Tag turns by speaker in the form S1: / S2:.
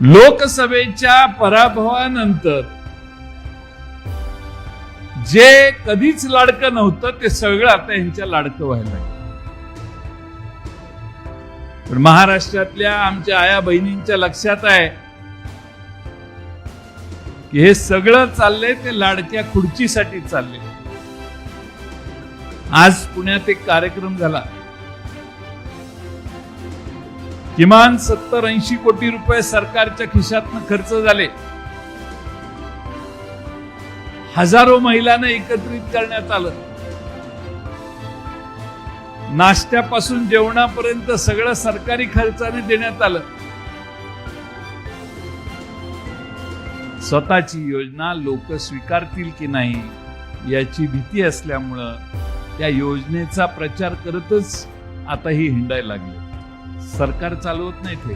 S1: लोकसभेच्या पराभवानंतर जे कधीच लाडकं नव्हतं ते सगळं आता यांच्या लाडकं व्हायला पण महाराष्ट्रातल्या आमच्या आया बहिणींच्या लक्षात आहे की हे सगळं चाललंय ते लाडक्या खुर्चीसाठी चालले आज पुण्यात एक कार्यक्रम झाला. किमान सत्तर ऐंशी कोटी रुपये सरकारच्या खिशातनं खर्च झाले. हजारो महिलांना एकत्रित करण्यात आलं. नाश्त्यापासून जेवणापर्यंत सगळं सरकारी खर्चाने देण्यात आलं. स्वतःची योजना लोक स्वीकारतील की नाही याची भीती असल्यामुळं त्या योजनेचा प्रचार करतच आता ही हिंडायला लागली. सरकार चालवत नाही ते